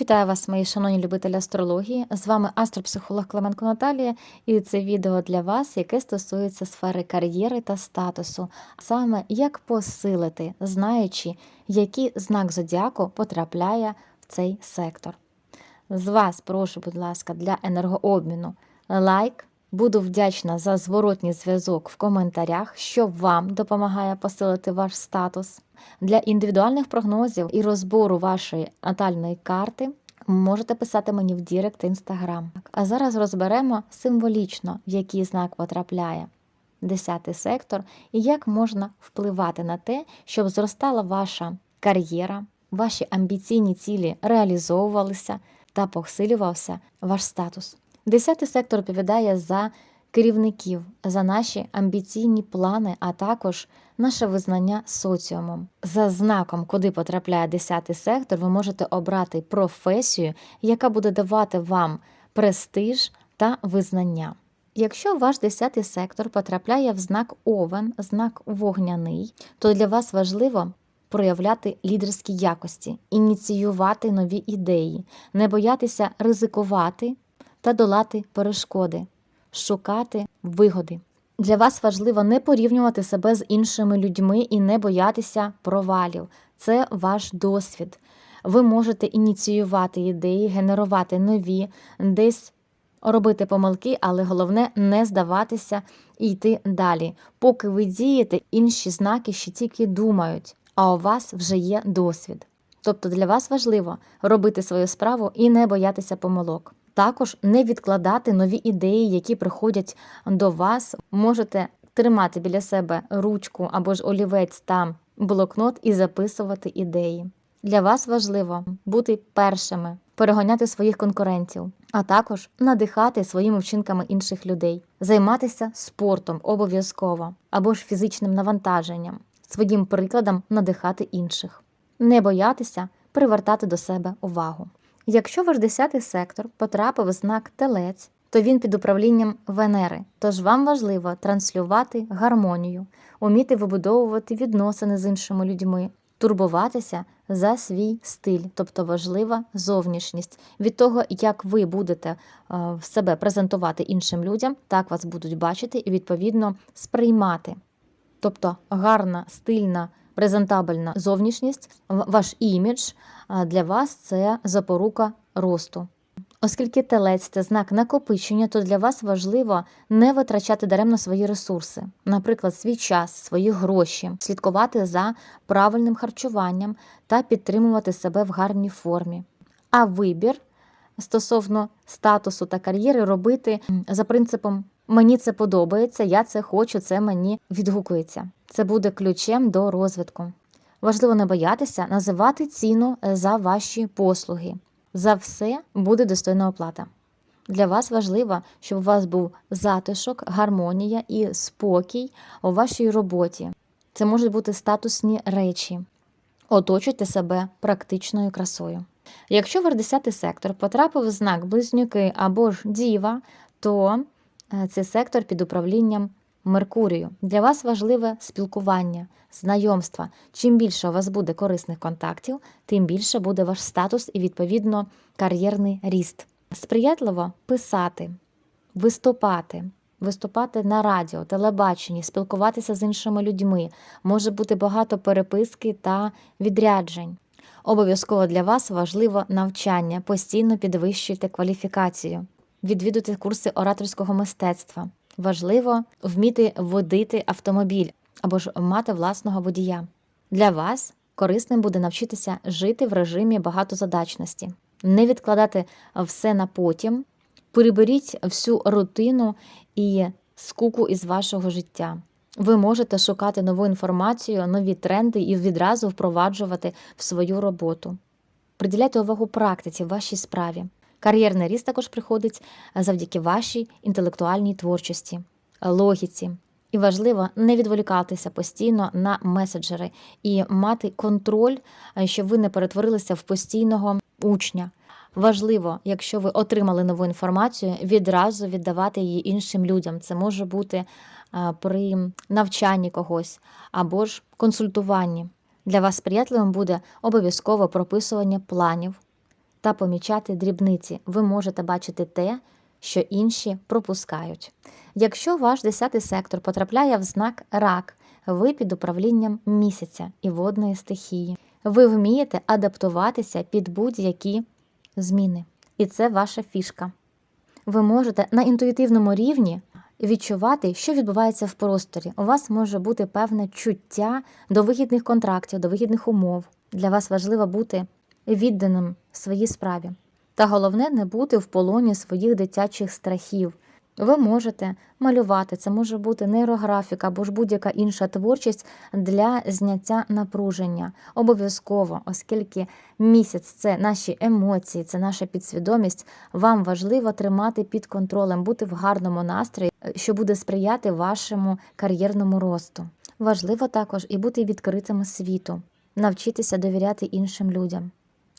Вітаю вас, мої шановні любителі астрології. З вами астропсихолог Клименко Наталія, і це відео для вас, яке стосується сфери кар'єри та статусу, а саме як посилити, знаючи, який знак зодіаку потрапляє в цей сектор. З вас прошу, будь ласка, для енергообміну лайк. Буду вдячна за зворотній зв'язок в коментарях, що вам допомагає посилити ваш статус. Для індивідуальних прогнозів і розбору вашої натальної карти можете писати мені в Дірект Інстаграм. А зараз розберемо символічно, в який знак потрапляє 10 сектор, і як можна впливати на те, щоб зростала ваша кар'єра, ваші амбіційні цілі реалізовувалися та посилювався ваш статус. Десятий сектор відповідає за керівників, за наші амбіційні плани, а також наше визнання соціумом. За знаком, куди потрапляє десятий сектор, ви можете обрати професію, яка буде давати вам престиж та визнання. Якщо ваш десятий сектор потрапляє в знак Овен, знак вогняний, то для вас важливо проявляти лідерські якості, ініціювати нові ідеї, не боятися ризикувати та долати перешкоди, шукати вигоди. Для вас важливо не порівнювати себе з іншими людьми і не боятися провалів. Це ваш досвід. Ви можете ініціювати ідеї, генерувати нові, десь робити помилки, але головне не здаватися і йти далі. Поки ви дієте, інші знаки ще тільки думають, а у вас вже є досвід. Тобто для вас важливо робити свою справу і не боятися помилок. Також не відкладати нові ідеї, які приходять до вас. Можете тримати біля себе ручку або ж олівець та блокнот і записувати ідеї. Для вас важливо бути першими, переганяти своїх конкурентів, а також надихати своїми вчинками інших людей, займатися спортом обов'язково або ж фізичним навантаженням, своїм прикладом надихати інших, не боятися привертати до себе увагу. Якщо ваш 10 сектор потрапив знак телець, то він під управлінням Венери. Тож вам важливо транслювати гармонію, уміти вибудовувати відносини з іншими людьми, турбуватися за свій стиль, тобто важлива зовнішність. Від того, як ви будете е, себе презентувати іншим людям, так вас будуть бачити і відповідно сприймати. Тобто гарна, стильна презентабельна зовнішність, ваш імідж для вас це запорука росту. Оскільки телець це знак накопичення, то для вас важливо не витрачати даремно свої ресурси, наприклад, свій час, свої гроші, слідкувати за правильним харчуванням та підтримувати себе в гарній формі. А вибір стосовно статусу та кар'єри робити за принципом Мені це подобається, я це хочу, це мені відгукується. Це буде ключем до розвитку. Важливо не боятися називати ціну за ваші послуги. За все буде достойна оплата. Для вас важливо, щоб у вас був затишок, гармонія і спокій у вашій роботі. Це можуть бути статусні речі. Оточуйте себе практичною красою. Якщо ваш 10 сектор потрапив в знак близнюки або ж діва, то Е, це сектор під управлінням Меркурію. Для вас важливе спілкування, знайомства. Чим більше у вас буде корисних контактів, тим більше буде ваш статус і, відповідно, кар'єрний ріст. Сприятливо писати, виступати. Виступати на радіо, телебаченні, спілкуватися з іншими людьми, може бути багато переписки та відряджень. Обов'язково для вас важливо навчання, постійно підвищуйте кваліфікацію відвідувати курси ораторського мистецтва. Важливо вміти водити автомобіль або ж мати власного водія. Для вас корисним буде навчитися жити в режимі багатозадачності, не відкладати все на потім, приберіть всю рутину і скуку із вашого життя. Ви можете шукати нову інформацію, нові тренди і відразу впроваджувати в свою роботу. Приділяйте увагу практиці в вашій справі. Кар'єрний ріст також приходить завдяки вашій інтелектуальній творчості, логіці. І важливо не відволікатися постійно на меседжери і мати контроль, щоб ви не перетворилися в постійного учня. Важливо, якщо ви отримали нову інформацію, відразу віддавати її іншим людям. Це може бути при навчанні когось або ж консультуванні. Для вас сприятливим буде обов'язково прописування планів та помічати дрібниці. Ви можете бачити те, що інші пропускають. Якщо ваш 10 сектор потрапляє в знак рак, ви під управлінням місяця і водної стихії. Ви вмієте адаптуватися під будь-які зміни. І це ваша фішка. Ви можете на інтуїтивному рівні відчувати, що відбувається в просторі. У вас може бути певне чуття до вигідних контрактів, до вигідних умов. Для вас важливо бути відданим своїй справі. Та головне не бути в полоні своїх дитячих страхів. Ви можете малювати, це може бути нейрографіка або ж будь-яка інша творчість для зняття напруження. Обов'язково, оскільки місяць це наші емоції, це наша підсвідомість. Вам важливо тримати під контролем, бути в гарному настрої, що буде сприяти вашому кар'єрному росту. Важливо також і бути відкритим світу, навчитися довіряти іншим людям.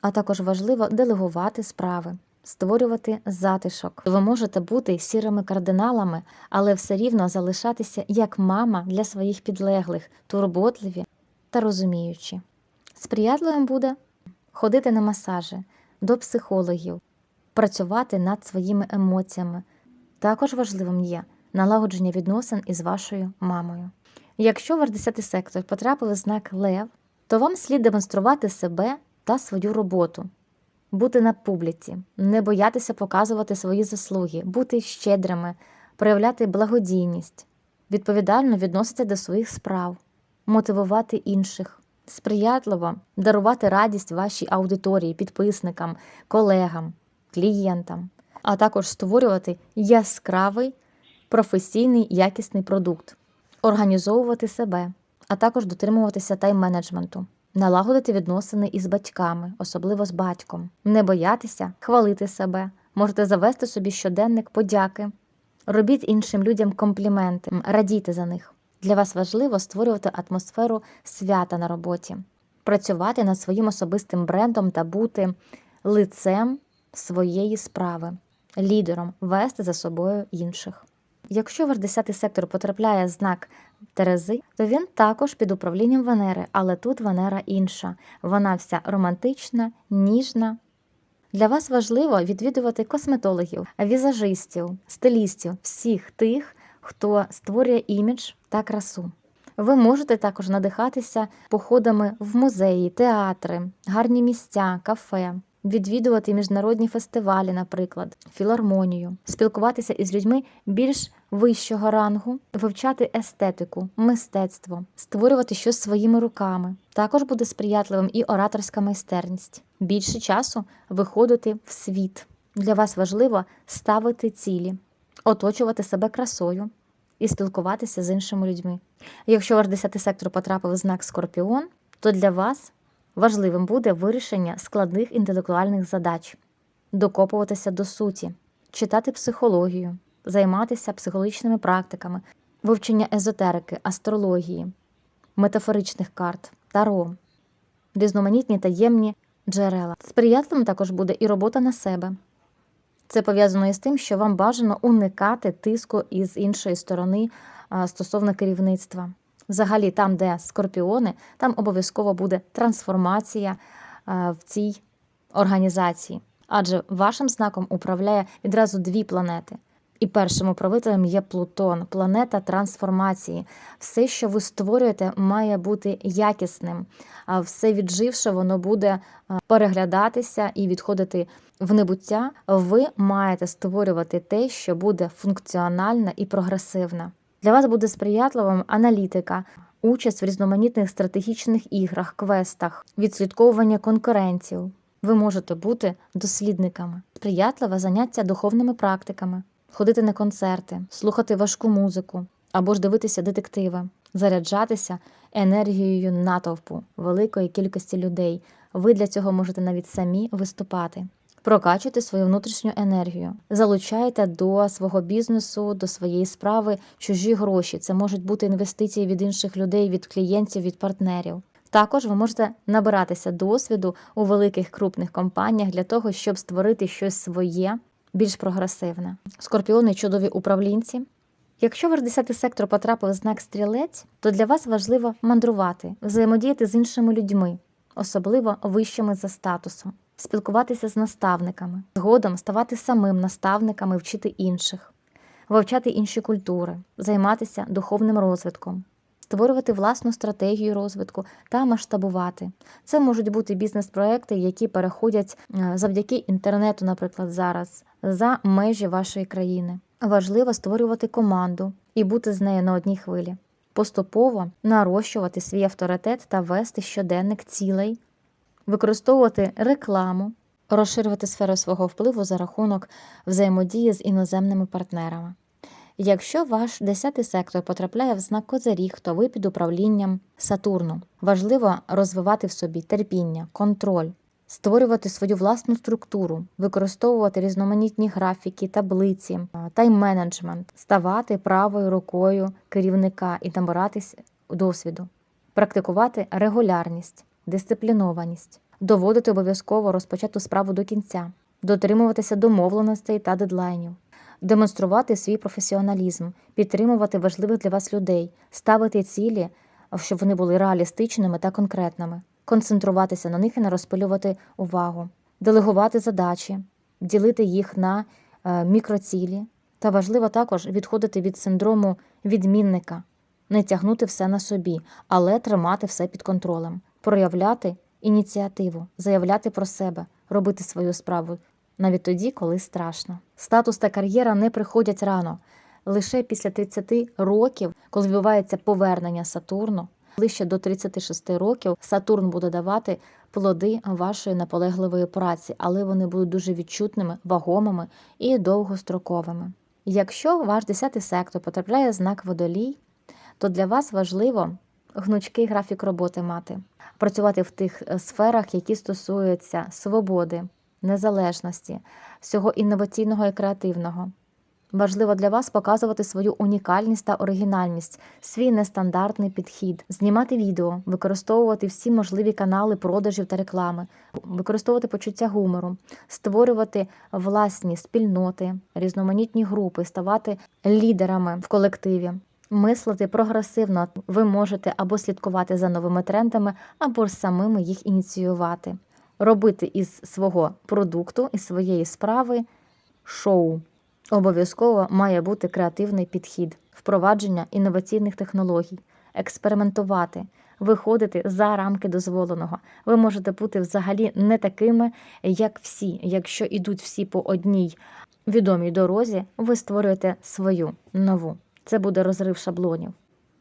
А також важливо делегувати справи, створювати затишок. Ви можете бути сірими кардиналами, але все рівно залишатися як мама для своїх підлеглих, турботливі та розуміючі. Сприятливим буде ходити на масажі, до психологів, працювати над своїми емоціями. Також важливим є налагодження відносин із вашою мамою. Якщо ваш 10 сектор потрапив знак Лев, то вам слід демонструвати себе та свою роботу, бути на публіці, не боятися показувати свої заслуги, бути щедрими, проявляти благодійність, відповідально відноситися до своїх справ, мотивувати інших, сприятливо дарувати радість вашій аудиторії, підписникам, колегам, клієнтам, а також створювати яскравий професійний якісний продукт, організовувати себе, а також дотримуватися тайм-менеджменту. Налагодити відносини із батьками, особливо з батьком, не боятися хвалити себе, можете завести собі щоденник подяки, робіть іншим людям компліменти, радійте за них. Для вас важливо створювати атмосферу свята на роботі, працювати над своїм особистим брендом та бути лицем своєї справи, лідером, вести за собою інших. Якщо ваш 10 сектор потрапляє знак Терези, то він також під управлінням Венери, але тут Венера інша. Вона вся романтична, ніжна. Для вас важливо відвідувати косметологів, візажистів, стилістів, всіх тих, хто створює імідж та красу. Ви можете також надихатися походами в музеї, театри, гарні місця, кафе, відвідувати міжнародні фестивалі, наприклад, філармонію, спілкуватися із людьми більш вищого рангу, вивчати естетику, мистецтво, створювати щось своїми руками. Також буде сприятливим і ораторська майстерність. Більше часу виходити в світ. Для вас важливо ставити цілі, оточувати себе красою і спілкуватися з іншими людьми. Якщо ваш 10 сектор потрапив в знак Скорпіон, то для вас важливим буде вирішення складних інтелектуальних задач, докопуватися до суті, читати психологію, займатися психологічними практиками, вивчення езотерики, астрології, метафоричних карт, таро, різноманітні таємні джерела. Сприятливим також буде і робота на себе. Це пов'язано із тим, що вам бажано уникати тиску із іншої сторони стосовно керівництва. Взагалі, там, де скорпіони, там обов'язково буде трансформація в цій організації. Адже вашим знаком управляє відразу дві планети. І першим управителем є Плутон, планета трансформації. Все, що ви створюєте, має бути якісним. А все відживше, воно буде переглядатися і відходити в небуття. Ви маєте створювати те, що буде функціональне і прогресивне. Для вас буде сприятливим аналітика, участь в різноманітних стратегічних іграх, квестах, відслідковування конкурентів. Ви можете бути дослідниками, сприятливе заняття духовними практиками, ходити на концерти, слухати важку музику або ж дивитися детективи, заряджатися енергією натовпу великої кількості людей. Ви для цього можете навіть самі виступати. Прокачуйте свою внутрішню енергію, залучайте до свого бізнесу, до своєї справи чужі гроші. Це можуть бути інвестиції від інших людей, від клієнтів, від партнерів. Також ви можете набиратися досвіду у великих крупних компаніях для того, щоб створити щось своє, більш прогресивне. Скорпіони чудові управлінці. Якщо ваш 10 сектор потрапив знак стрілець, то для вас важливо мандрувати, взаємодіяти з іншими людьми, особливо вищими за статусом. Спілкуватися з наставниками, згодом ставати самим наставниками, вчити інших, вивчати інші культури, займатися духовним розвитком, створювати власну стратегію розвитку та масштабувати. Це можуть бути бізнес-проекти, які переходять е, завдяки інтернету, наприклад, зараз за межі вашої країни. Важливо створювати команду і бути з нею на одній хвилі, поступово нарощувати свій авторитет та вести щоденник цілей, використовувати рекламу, розширювати сферу свого впливу за рахунок взаємодії з іноземними партнерами. Якщо ваш 10 сектор потрапляє в знак Козиріг, то ви під управлінням Сатурну. Важливо розвивати в собі терпіння, контроль, створювати свою власну структуру, використовувати різноманітні графіки, таблиці, тайм-менеджмент, ставати правою рукою керівника і набиратись досвіду, практикувати регулярність, дисциплінованість, доводити обов'язково розпочату справу до кінця, дотримуватися домовленостей та дедлайнів демонструвати свій професіоналізм, підтримувати важливих для вас людей, ставити цілі, щоб вони були реалістичними та конкретними, концентруватися на них і не розпилювати увагу, делегувати задачі, ділити їх на е, мікроцілі. Та важливо також відходити від синдрому відмінника, не тягнути все на собі, але тримати все під контролем, проявляти ініціативу, заявляти про себе, робити свою справу навіть тоді, коли страшно. Статус та кар'єра не приходять рано. Лише після 30 років, коли відбувається повернення Сатурну, ближче до 36 років Сатурн буде давати плоди вашої наполегливої праці, але вони будуть дуже відчутними, вагомими і довгостроковими. Якщо ваш 10 сектор потрапляє знак водолій, то для вас важливо гнучкий графік роботи мати, працювати в тих е, сферах, які стосуються свободи, незалежності, всього інноваційного і креативного. Важливо для вас показувати свою унікальність та оригінальність, свій нестандартний підхід, знімати відео, використовувати всі можливі канали продажів та реклами, використовувати почуття гумору, створювати власні спільноти, різноманітні групи, ставати лідерами в колективі. Мислити прогресивно ви можете або слідкувати за новими трендами, або ж самими їх ініціювати робити із свого продукту, із своєї справи шоу. Обов'язково має бути креативний підхід, впровадження інноваційних технологій, експериментувати, виходити за рамки дозволеного. Ви можете бути взагалі не такими, як всі. Якщо йдуть всі по одній відомій дорозі, ви створюєте свою нову. Це буде розрив шаблонів.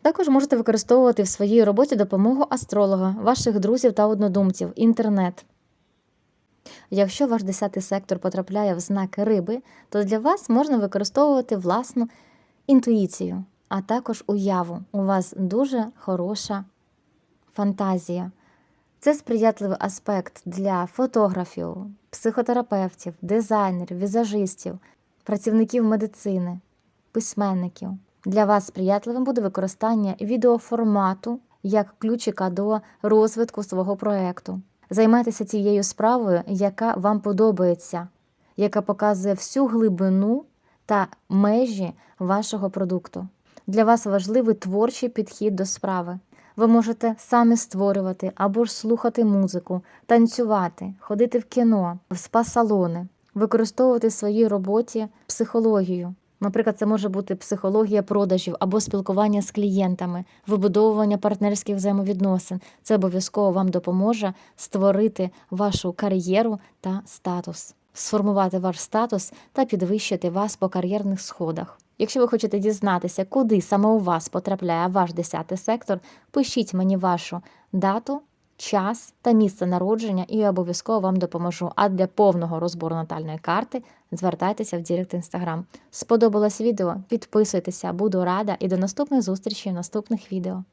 Також можете використовувати в своїй роботі допомогу астролога, ваших друзів та однодумців, інтернет. Якщо ваш десятий сектор потрапляє в знак риби, то для вас можна використовувати власну інтуїцію, а також уяву. У вас дуже хороша фантазія. Це сприятливий аспект для фотографів, психотерапевтів, дизайнерів, візажистів, працівників медицини, письменників. Для вас сприятливим буде використання відеоформату як ключика до розвитку свого проєкту. Займайтеся цією справою, яка вам подобається, яка показує всю глибину та межі вашого продукту. Для вас важливий творчий підхід до справи. Ви можете самі створювати або ж слухати музику, танцювати, ходити в кіно, в спа-салони, використовувати в своїй роботі психологію. Наприклад, це може бути психологія продажів або спілкування з клієнтами, вибудовування партнерських взаємовідносин. Це обов'язково вам допоможе створити вашу кар'єру та статус, сформувати ваш статус та підвищити вас по кар'єрних сходах. Якщо ви хочете дізнатися, куди саме у вас потрапляє ваш 10 сектор, пишіть мені вашу дату час та місце народження, і я обов'язково вам допоможу. А для повного розбору натальної карти звертайтеся в Дірект Інстаграм. Сподобалось відео? Підписуйтеся, буду рада і до наступних зустрічей в наступних відео.